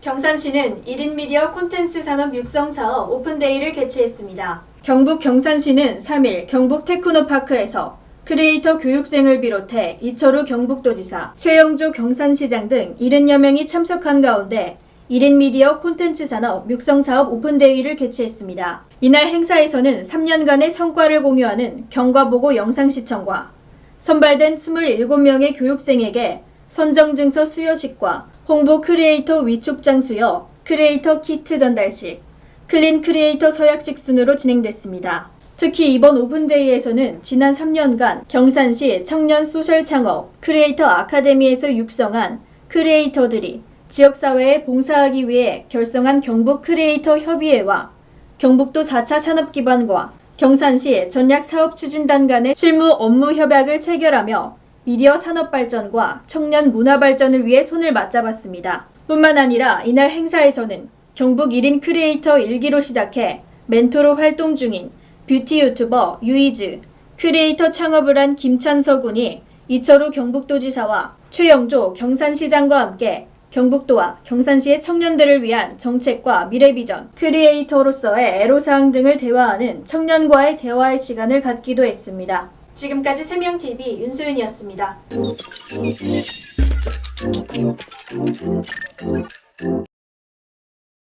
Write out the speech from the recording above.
경산시는 1인 미디어 콘텐츠 산업 육성 사업 오픈데이를 개최했습니다. 경북 경산시는 3일 경북 테크노파크에서 크리에이터 교육생을 비롯해 이철우 경북도지사, 최영조 경산시장 등 70여 명이 참석한 가운데 1인 미디어 콘텐츠 산업 육성 사업 오픈데이를 개최했습니다. 이날 행사에서는 3년간의 성과를 공유하는 경과보고 영상 시청과 선발된 27명의 교육생에게 선정증서 수여식과 홍보 크리에이터 위촉장 수여, 크리에이터 키트 전달식, 클린 크리에이터 서약식 순으로 진행됐습니다. 특히 이번 오픈데이에서는 지난 3년간 경산시 청년 소셜 창업 크리에이터 아카데미에서 육성한 크리에이터들이 지역사회에 봉사하기 위해 결성한 경북 크리에이터 협의회와 경북도 4차 산업기반과 경산시 전략사업추진단 간의 실무 업무 협약을 체결하며 미디어 산업 발전과 청년 문화 발전을 위해 손을 맞잡았습니다. 뿐만 아니라 이날 행사에서는 경북 1인 크리에이터 1기로 시작해 멘토로 활동 중인 뷰티 유튜버 유이즈, 크리에이터 창업을 한 김찬서 군이 이철우 경북도지사와 최영조 경산시장과 함께 경북도와 경산시의 청년들을 위한 정책과 미래 비전, 크리에이터로서의 애로사항 등을 대화하는 청년과의 대화의 시간을 갖기도 했습니다. 지금까지 세명TV 윤소윤이었습니다.